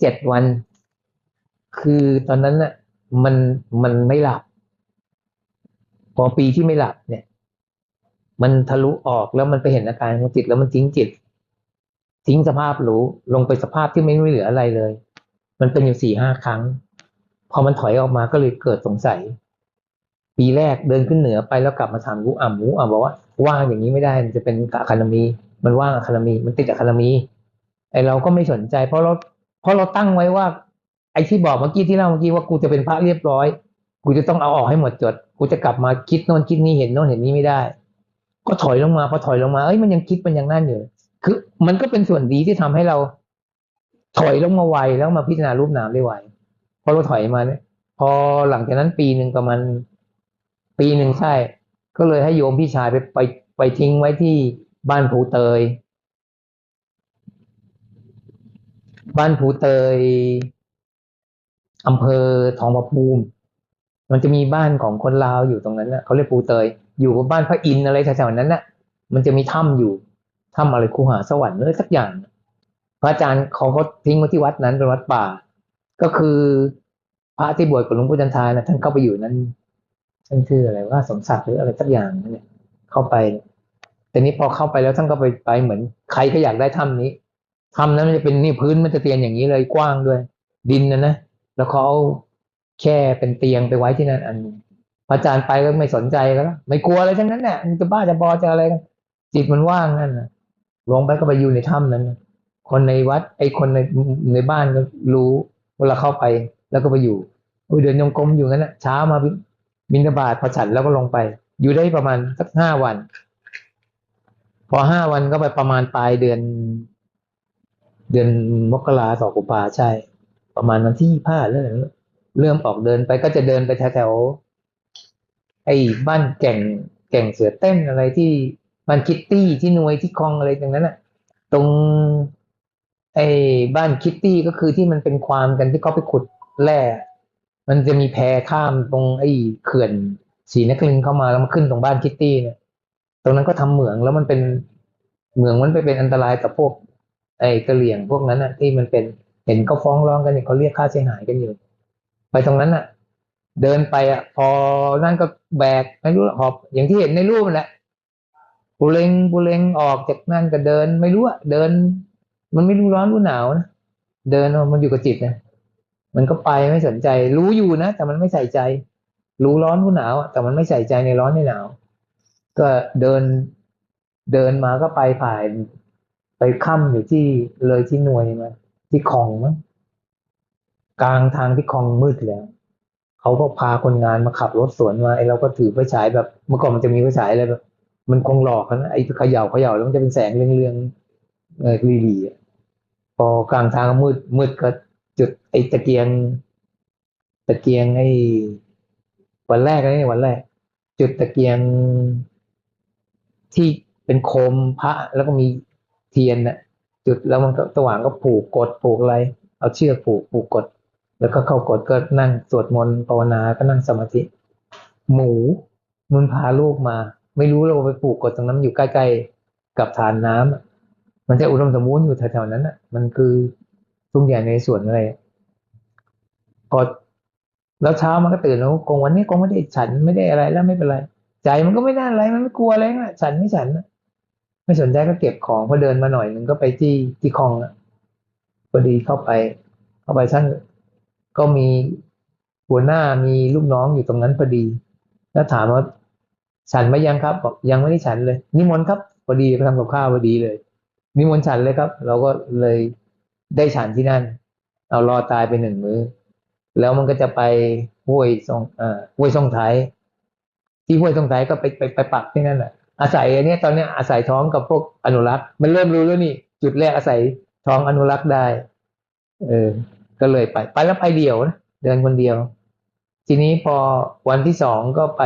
เจ็ดวัน คือตอนนั้นน่ะ มันมันไม่หลับ พอปีที่ไม่หลับเนี่ย มันทะลุออกแล้วมันไปเห็นอาการของจิตแล้วมันทิ้งจิต ทิ้งสภาพรู้ลงไปสภาพที่ไม่เหลืออะไรเลย มันเป็นอยู่สี่ห้าครั้ง พอมันถอยออกมาก็เลยเกิดสงสัย ปีแรกเดินขึ้นเหนือไปแล้วกลับมาถามกูอ่ำกูอ่ำบอกว่าว่างอย่างนี้ไม่ได้มันจะเป็นอะคานามีมันว่างอะคานามีมันติดอะคานามีไอเราก็ไม่สนใจเพราะเรา เพราะเราตั้งไว้ว่า ไอ้ที่บอกเมื่อกี้ที่เล่าเมื่อกี้ว่ากูจะเป็นพระเรียบร้อย กูจะต้องเอาออกให้หมดจด กูจะกลับมาคิดโน่นคิดนี่เห็นโน่นเห็นนี่ไม่ได้ ก็ถอยลงมาพอถอยลงมาเอ้ยมันยังคิดมันยังนั่นอยู่คือ มันก็เป็นส่วนดีที่ทำให้เรา ถอยลงมาไวแล้วมาพิจารณารูปนามได้ไวพอเราถอยมาเนี่ยพอหลังจากนั้นปีหนึ่งประมาณปีหนึ่งใช่ ก็เลยให้โยมพี่ชายไปไปไปทิ้งไว้ที่บ้านภูเตย บ้านภูเตยอำเภอทองผาภูมิ มันจะมีบ้านของคนลาวอยู่ตรงนั้นนะเขาเรียกภูเตย อยู่กับบ้านพระอินอะไรแถวๆนั้นนะ่ะ มันจะมีถ้ำอยู่ถ้ำอะไรคูหาสวรรค์อะไรสักอย่าง พระอาจารย์เขาก็ทิ้งไว้ที่วัดนั้นเป็นวัดป่า ก็คือพระที่บวชกับหลวงปู่จันทานะท่านเข้าไปอยู่นั้นท่านชื่ออะไรว่าสมศักดิ์หรืออะไรสักอย่างนั่นแหละเข้าไปแต่นี้พอเข้าไปแล้วท่านก็ไปไปเหมือนใครก็อยากได้ถ้ำนี้ ถ้ำนั้นมันจะเป็นนี่พื้นมันจะเตียนอย่างนี้เลยกว้างด้วย ดินนะนะแล้วเขาเอาแค่เป็นเตียงไปไว้ที่นั่นอันพระอาจารย์ไปก็ไม่สนใจก็แล้วไม่กลัวอะไรทั้งนั้นแหละมันจะบ้าจะบอจะอะไรกันจิตมันว่างนั่นนะลงไปก็ไปอยู่ในถ้ำนั้น คนในวัด ไอ้คนในในบ้านก็รู้เวลาเข้าไปแล้วก็ไปอยู่เดินยงกลมอยู่งั้นนะเช้ามาบินบาตพอฉันแล้วก็ลงไป อยู่ได้ประมาณสักห้าวัน พอห้าวันก็ไปประมาณปลายเดือน เดือนมกราต่อกุปาใช่ ประมาณวันที่ผ้าเริ่มเริ่มออกเดินไปก็จะเดินไปแถวไอ้บ้านแก่งแก่งเสือเต้นอะไรที่บ้านคิตตี้ที่นวยที่คลองอะไรตรงนั้นน่ะตรงไอ้บ้านคิตตี้ก็คือที่มันเป็นความกันที่เขาไปขุดแร่มันจะมีแพข้ามตรงไอ้เขื่อนสีนักลินเข้ามาแล้วมาขึ้นตรงบ้านคิตตี้เนี่ย ตรงนั้นก็ทำเหมืองแล้วมันเป็นเหมืองมันไปเป็นอันตรายกับพวก ไอ้กระเหลี่ยงพวกนั้นอะ ที่มันเป็นเห็นเขาฟ้องร้องกันเนี่ยเขาเรียกค่าเสียหายกันอยู่ ไปตรงนั้นอะ เดินไปอะ พอนั่นก็แบกไม่รู้หอบ อย่างที่เห็นในรูปแหละบุเลงบุเลงออกจากนั่นก็เดิน ไม่รู้อะเดิน มันไม่รู้ร้อนรู้หนาวนะเดินมันอยู่กับจิตนะมันก็ไปไม่สนใจ รู้อยู่นะแต่มันไม่ใส่ใจ รู้ร้อนรู้หนาวแต่มันไม่ใส่ใจในร้อนในหนาว ก็เดินเดินมาก็ไปผ่าน ไปค่ำอยู่ที่เลยที่หน่วยมาที่คลองมั้งกลางทางที่คลองมืดแล้วเขาก็พาคนงานมาขับรถสวนมาไอเราก็ถือไฟฉายแบบ เมื่อก่อนมันจะมีไฟฉายอะไรแบบมันคงหลอกนะไอ้เขย่าเขย่าแล้วมันจะเป็นแสงเรืองๆเออรีดีพอกลางทางมืดมืดก็จุดไอ้ตะเกียง ตะเกียงไอ้วันแรกนี่วันแรก จุดตะเกียงที่เป็นโคมพระแล้วก็มี ทียนน่ะจุดแล้วมันก็สว่างก็ผูกกดผูกอะไร เอาเชือกผูกผูกกด แล้วก็เข้ากดก็นั่งสวดมนต์ภาวนาก็นั่งสมาธิ หมูมันพาลูกมา ไม่รู้เราไปปลูกกดตรงนั้นอยู่ใกล้ๆกับฐานน้ำมันจะอุดมสมบูรณ์อยู่แถวๆนั้นอะ มันคือทุกอย่างในส่วนอะไรพอแล้วเช้ามันก็ตื่นแล้วกงวันนี้กงไม่ได้ฉันไม่ได้อะไรแล้วไม่เป็นไร ใจมันก็ไม่ได้อะไรมันไม่กลัวอะไรนะฉันไม่ฉัน ไม่สนใจก็เก็บของพอเดินมาหน่อยมันก็ไปที่ที่คลองพอดีเข้าไป เข้าไปท่านก็มีหัวหน้ามีลูกน้องอยู่ตรงนั้นพอดี แล้วถามว่าฉันไม่ยังครับบอกยังไม่ได้ฉันเลย นิมนต์ครับพอดีไปทำกับข้าวพอดีเลย นิมนต์ฉันเลยครับ เราก็เลยได้ฉันที่นั่น เอารอตายไปหนึ่งมือ้อ แล้วมันก็จะไปห้วยทรงอ่าห้วยทรงไทยที่ห้วยทรงไทยก็ไปไปไปปักที่นั่นแหละ อาศัยอันนี้ตอนนี้อาศัยท้องกับพวกอนุรักษ์ มันเริ่มรู้แล้วนี่ จุดแรกอาศัยท้องอนุรักษ์ได้ เออ ก็เลยไปไปแล้วไปเดียวนะเดินคนเดียว ทีนี้พอวันที่สองก็ไป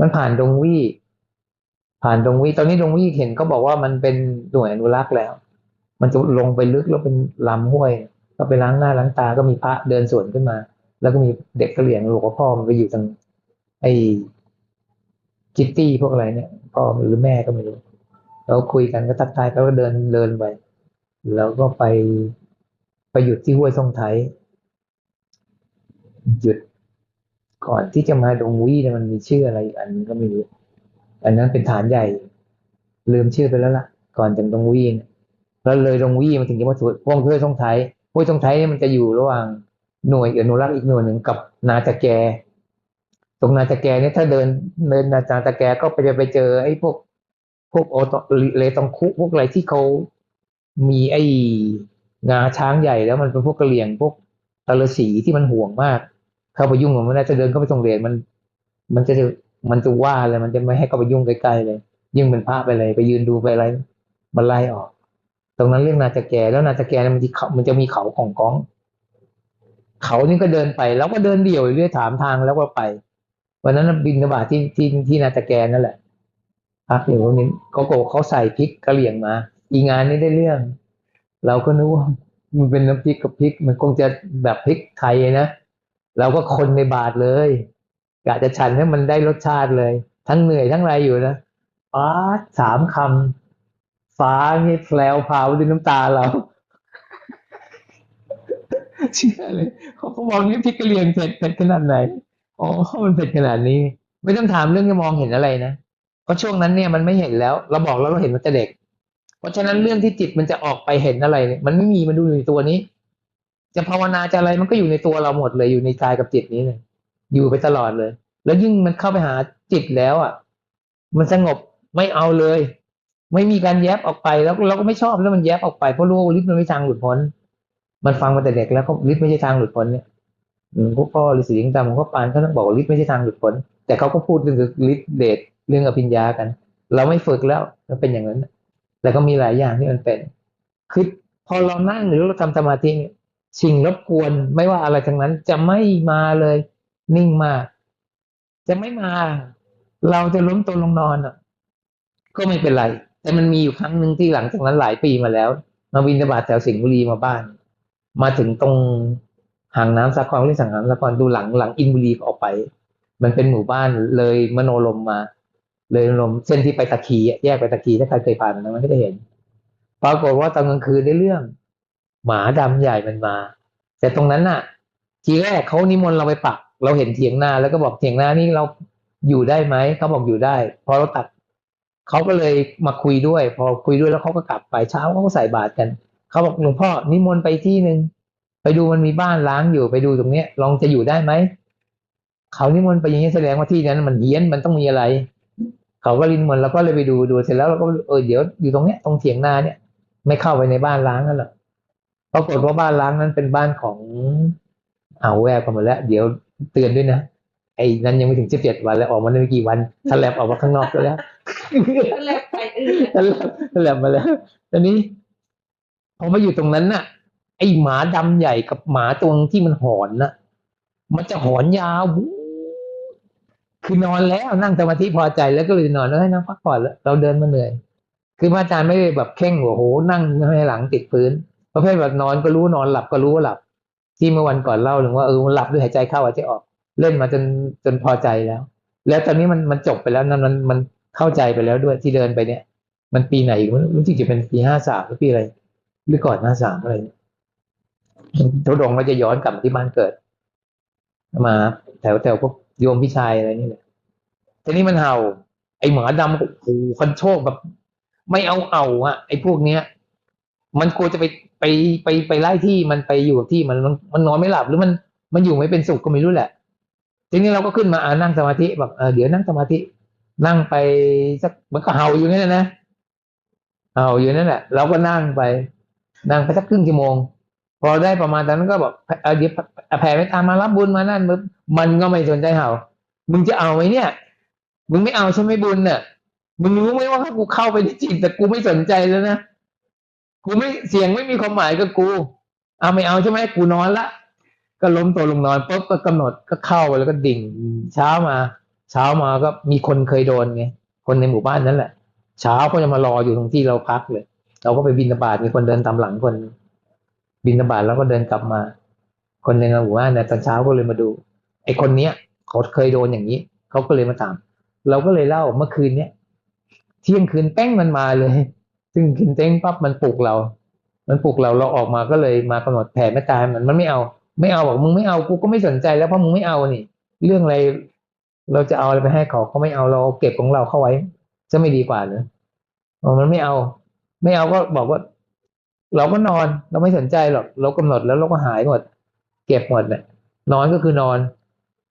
มันผ่านดงวี่ผ่านดงวี่ตอนนี้ดงวี่เห็นก็บอกว่ามันเป็นหน่วยอนุรักษ์แล้ว มันจะลงไปลึกแล้วเป็นลำห้วย ก็ไปล้างหน้าล้างตาก็มีพระเดินสวนขึ้นมา แล้วก็มีเด็กกระเหลี่ยงหลวงพ่อมันไปอยู่ทางไอ้ กิตตี้พวกอะไรเนี่ยพ่อหรือแม่ก็ไม่รู้เราคุยกันก็ทักทายเขาก็เดินเดินไปแล้วก็ไปไปหยุดที่ห้วยทรงไทยหยุดก่อนที่จะมาดงวี่เนี่ยมันมีชื่ออะไรอันก็ไม่รู้อันนั้นเป็นฐานใหญ่ ลืมชื่อไปแล้วล่ะ ก่อนถึงดงวี่เนี่ยแล้วเลยดงวี่มาถึงจะมาสู่ห้วงห้วยทรงไทยห้วยทรงไทยเนี่ยมันจะอยู่ระหว่างหน่วยอนุรักษ์อีกหน่วยหนึ่งกับนาตะแก ตรงนาตะแกเนี่ยถ้าเดินเดินนาตะแกก็ไปจะไปเจอไอ้พวกพวกโอตเลตองคุพวกอะไรที่เขามีไอ้งาช้างใหญ่แล้วมันเป็นพวกกระเหลี่ยงพวกตะลสีที่มันห่วงมาก เข้าไปยุ่งมันไม่ได้จะเดินเข้าไปตรงเรียนมัน มันจะมันจะว่าเลยมันจะไม่ให้เข้าไปยุ่งใกล้ๆเลย ยิ่งเป็นพระไปเลย ไปยืนดูไปอะไรมันไล่ออก ตรงนั้นเรื่องนาจะแกแล้วนาจะแกมันที่เขามันจะมีเขาของก้อง เขานี่ก็เดินไป แล้วก็เดินเดี่ยวเรื่อยถามทางแล้วก็ไป วันนั้นบินกบาที่ที่ที่นาจะแกนั่นแหละพักอยู่ตรงนี้เขาโกเขาใส่พริกกระเหลี่ยงมา อีงานนี้ได้เรื่อง เราก็นึกว่ามันเป็นน้ำพริกกับพริก มันคงจะแบบพริกไทยนะเราก็คนในบาทเลยกะจะฉันให้มันได้รสชาติเลย ทั้งเหนื่อยทั้งอะไรอยู่นะอ้าสามคำฟ้านี่แผลวพาวด้วยน้ำตาเราเชื่อเลยเขาก็มองนี่พริกกระเหลี่ยงเผ็ดเผ็ดขนาดไหน อ๋อมันเผ็ดขนาดนี้ ไม่ต้องถามเรื่องจะมองเห็นอะไรนะเพราะช่วงนั้นเนี่ยมันไม่เห็นแล้ว เราบอกแล้วเราเห็นมันจะเด็ก เพราะฉะนั้นเรื่องที่จิตมันจะออกไปเห็นอะไรเนี่ยมันไม่มีมันดูอยู่ในตัวนี้ จะภาวนาจะอะไรมันก็อยู่ในตัวเราหมดเลยอยู่ในกายกับจิตนี้เลยอยู่ไปตลอดเลย แล้วยิ่งมันเข้าไปหาจิตแล้วอะ มันสงบไม่เอาเลย ไม่มีการแยบออกไปแล้วเราก็ไม่ชอบแล้วมันแยบออกไปเพราะรู้ว่าลิฟต์มันไม่ทางหลุดพ้น มันฟังมาแต่เด็กแล้วก็ลิฟต์ไม่ใช่ทางหลุดพ้นเนี่ย พวกพ่อฤาษียิงดำเขาปานเขาต้องบอกว่าลิฟต์ไม่ใช่ทางหลุดพ้นแต่เขาก็พูดเรื่องลิฟต์เดทเรื่องอภิญญากัน เราไม่ฝึกแล้วมันเป็นอย่างนั้นแล้วก็มีหลายอย่างที่มันเป็นคือพอเรานั่งหรือเราทำสมาธิสิ่งรบกวนไม่ว่าอะไรทั้งนั้น จะไม่มาเลย นิ่งมาก จะไม่มา เราจะล้มตัวลงนอนอะ ก็ไม่เป็นไร แต่มันมีอยู่ครั้งหนึ่งที่หลังจากนั้นหลายปีมาแล้ว มาวินทบาทแถวสิงห์บุรีมาบ้าน มาถึงตรง ห่างน้ำสาครเรียกสังหารสาครดูหลังหลังอินบุรีออกไป มันเป็นหมู่บ้านเลยมโนลมมา เลยลมเส้นที่ไปตะคีแยกไปตะคีถ้าใครเคยผ่านนะมันก็จะเห็นปรากฏว่าตอนกลางคืนได้เรื่อง หมาดำใหญ่มันมา แต่ตรงนั้นน่ะ ทีแรกเขานิมนต์เราไปปัก เราเห็นเถียงนาแล้วก็บอกเถียงนานี่เราอยู่ได้ไหมเขาบอกอยู่ได้พอเราตัดเขาก็เลยมาคุยด้วย พอคุยด้วยแล้วเขาก็กลับไปเช้าเขาก็ใส่บาตรกันเขาบอกหลวงพ่อนิมนต์ไปที่หนึ่ง ไปดูมันมีบ้านล้างอยู่ไปดูตรงเนี้ย ลองจะอยู่ได้ไหมเขานิมนต์ไปอย่างนี้แสดงว่าที่นั้นมันเฮี้ยนมันต้องมีอะไร เขาก็ลินมนต์แล้วก็เลยไปดูดูเสร็จแล้วเราก็เออเดี๋ยวอยู่ตรงเนี้ยตรงเถียงนาเนี่ย ไม่เข้าไปในบ้านล้างนั่นหรอกปรากฏว่าบ้านล้างนั้นเป็นบ้านของเอาแววกันหมดแล้ว เดี๋ยวเตือนด้วยนะไอ้นั้นยังไม่ถึงสิบเจ็ดวันแล้วออกมาไม่กี่วันทะแลบออกมาข้างนอกแล้วแลบไปอื่นทะแลบทะแลบมาแล้วตอนนี้พอมาอยู่ตรงนั้นน่ะ ไอหมาดำใหญ่กับหมาตัวที่มันหอนนะมันจะหอนยาว คือนอนแล้วนั่งสมาธิพอใจแล้วก็เลยนอนแล้วให้นั่งพักผ่อนแล้วเราเดินมาเหนื่อย คือพระอาจารย์ไม่ได้แบบเข่งหัวโหนั่งให้หลังติดพื้นประเภทแบบนอนก็รู้นอนหลับก็รู้ว่าหลับ ที่เมื่อวันก่อนเล่าถึงว่าเออหลับด้วยหายใจเข้าหายใจออก เล่นมาจนจนพอใจแล้ว แล้วตอนนี้มันมันจบไปแล้วนั่นมันมันเข้าใจไปแล้วด้วยที่เดินไปเนี่ย มันปีไหนมันรู้สึกจะเป็นปีห้าสามหรือปีอะไรหรือก่อนห้าสามอะไรเนี่ย ทุดงก็จะย้อนกลับที่บ้านเกิด มาแถวแถวพวกโยมพี่ชายอะไรนี่แหละทีนี้มันเห่า ไอหมาดำโอ้โหคันโชคแบบ ไม่เอาเอาอะไอพวกเนี้ย มันกลัวจะไปไปไปไปไล่ที่มันไปอยู่กับที่มันมันนอนไม่หลับหรือมันมันอยู่ไม่เป็นสุขก็ไม่รู้แหละ ทีนี้เราก็ขึ้นมาอ่านั่งสมาธิแบบเออเดี๋ยวนั่งสมาธิ นั่งไปสักมันก็เห่าอยู่นั่นแหละนะเห่าอยู่นั่นแหละเราก็นั่งไป นั่งไปสักครึ่งชั่วโมง พอได้ประมาณนั้นก็บอกเออเดี๋ยวแผ่ไม่ตามารับบุญมานั่นมันก็ไม่สนใจเห่า มึงจะเอาไหมเนี่ย มึงไม่เอาใช่ไหมบุญเนี่ยมึงรู้ไหมว่าถ้ากูเข้าไปในจิตแต่กูไม่สนใจแล้วนะกูไม่เสียงไม่มีความหมายกับกู เอาไม่เอาใช่ไหมกูนอนละก็ล้มตัวลงนอนปุ๊บก็กำหนดก็เข้าไปแล้วก็ดิ่งเช้ามา เช้ามาก็มีคนเคยโดนไงคนในหมู่บ้านนั่นแหละ เช้าก็จะมารออยู่ตรงที่เราพักเลย เราก็ไปบินบาตมีคนเดินตามหลังคน บินบาตแล้วก็เดินกลับมา คนในหมู่บ้านเนี่ยตอนเช้าก็เลยมาดูไอ้คนเนี้ยเขาเคยโดนอย่างนี้เขาก็เลยมาถาม เราก็เลยเล่าเมื่อคืนเนี้ยเที่ยงคืนแป้งมันมาเลย ซึ่งคืนเต้งปั๊บมันปลุกเรา มันปลุกเราเราออกมาก็เลยมากำหนดแผ่เมตตาให้มันมันไม่เอา ไม่เอาบอกมึงไม่เอากูก็ไม่สนใจแล้วเพราะมึงไม่เอานี่ เรื่องอะไรเราจะเอาอะไรไปให้เขาเขาไม่เอาเราเก็บของเราเข้าไว้จะไม่ดีกว่าเหรออ๋อมันไม่เอา ไม่เอาก็บอกว่า เราก็นอนเราไม่สนใจหรอกเรากำหนดแล้วเราก็หายหมด เก็บหมดเนี่ยนอนก็คือนอน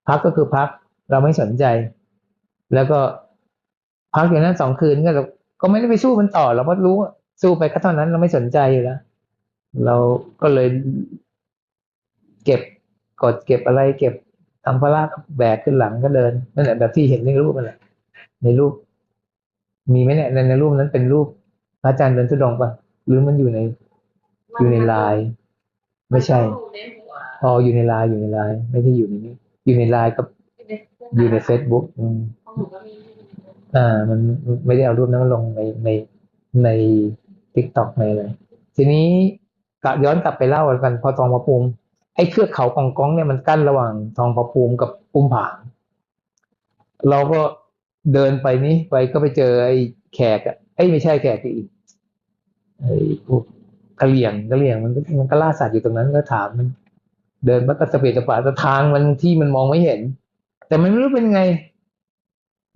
พักก็คือพัก เราไม่สนใจ แล้วก็พักอย่างนั้นสองคืนก็เราก็ไม่ได้ไปสู้มันต่อ เราก็รู้สู้ไปก็เท่านั้นเราไม่สนใจอยู่แล้วเราก็เลยเก็บกดเก็บอะไร เก็บทำพละแบกขึ้นหลังก็เดินนั่นแหละแบบที่เห็นในรูปนั่นแหละในรูป มีไหมเนี่ยในในรูปนั้นเป็นรูปพระอาจารย์เดินทุดงปะหรือมันอยู่ใน อยู่ในไลน์ไม่ใช่ในหัวอ๋ออยู่ในไลน์อยู่ในไลน์ไม่ได้อยู่ในนี้ อยู่ในไลน์กับอยู่ในเฟซบุ๊กอืมของหนูก็มีอ่า มันไม่ได้เอารูปนั้นมาลงในในในทิกตอกในอะไรทีนี้กะย้อนกลับไปเล่ากันพอทองพระภูมิไอ้เครือเขากองกองเนี่ยมันกั้นระหว่างทองพระภูมิกับปุมผาง เราก็เดินไปนี้ไปก็ไปเจอไอ้แขกอะไอ้ยไม่ใช่แขกอีกไอ้พวก กะเหลี่ยงกะเหลี่ยงมันมันก็ล่าสัตว์อยู่ตรงนั้นก็ถามมัน เดินมันก็สะเปดสะปาต่ทางมันที่มันมองไม่เห็น แต่มันไม่รู้เป็นไง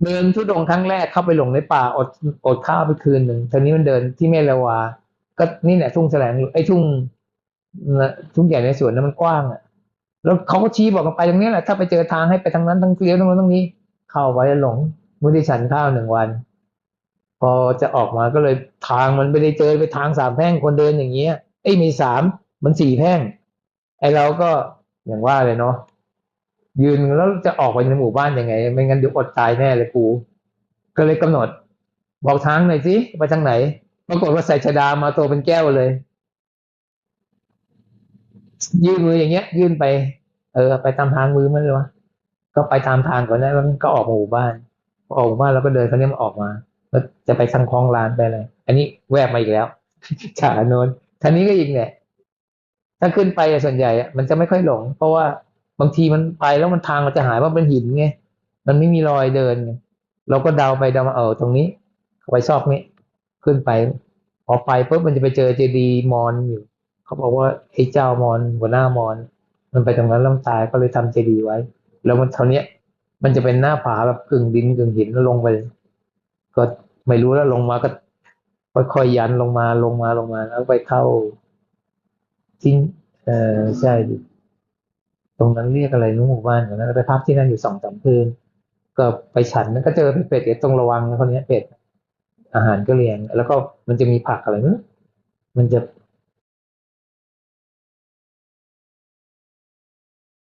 เดินทุดงครั้งแรกเข้าไปหลงในป่าอดอดข้าวไปคืนหนึ่งทีนี้มันเดินที่เมลาวา ก็นี่แหละทุ่งแสลงไอ้ทุ่งทุ่งใหญ่ในสวนนั้นมันกว้างอะ แล้วเขาก็ชี้บอกกันไปตรงนี้แหละถ้าไปเจอทางให้ไปทางนั้นทางเลี้ยวตรงนั้นตรงนี้ เข้าไว้หลงมื้อที่ฉันข้าวหนึ่งวัน พอจะออกมาก็เลยทางมันไม่ได้เจอไปทางสามแพ่งคนเดินอย่างเงี้ยไอ้ยมีสามมันสี่แพ่ง ไอ้เราก็อย่างว่าเลยเนาะยืนแล้วจะออกไปในหมู่บ้านยังไง ไม่งั้นเดี๋ยวอดตายแน่เลยกูก็เลยกำหนด บอกทางหน่อยสิไปทางไหนปรากฏว่าใส่ชดามาตัวเป็นแก้วเลย ยื่นมืออย่างเงี้ย ยื่นไป เออ ไปตามทางมือมันเลยวะก็ไปตามทางก่อนนะแล้วมันก็ออกมาหมู่บ้านออกหมู่บ้านแล้วก็เดินเขาเนี้ยมันออกมา ล้วจะไปทางคลองลานไปเลย อันนี้แวบมาอีกแล้วฉาโนนท่านี้ก็อีกเนี่ย ถ้าขึ้นไปอะส่วนใหญ่อะมันจะไม่ค่อยหลง เพราะว่าบางทีมันไปแล้วมันทางมันจะหายว่าเป็นหินไงมันไม่มีรอยเดินไงเราก็เดาไปเดามาเออตรงนี้ไปซอกนี้ ขึ้นไป พอไปปุ๊บมันจะไปเจอเจดีมอญอยู่ เขาบอกว่าไอ้เจ้ามอญหัวหน้ามอญมันไปตรงนั้นล้มตายก็เลยทำเจดีไว้ แล้วมันเท่านี้มันจะเป็นหน้าผาแบบกึ่งดินกึ่งหินแล้วลงไป ก็ไม่รู้แล้วลงมาก็ค่อยๆยันลงมาลงมาลงมาแล้วไปเข้าทิ้งเออใช่ ตรงนั้นเรียกอะไรนู้นหมู่บ้านอย่างนั้นไปพักที่นั่นอยู่สองสามคืนก็ไปฉันก็เจอเป็ดตรงระวังคนนี้เป็ดอาหารก็เลี้ยง แล้วก็มันจะมีผักอะไรมันจะ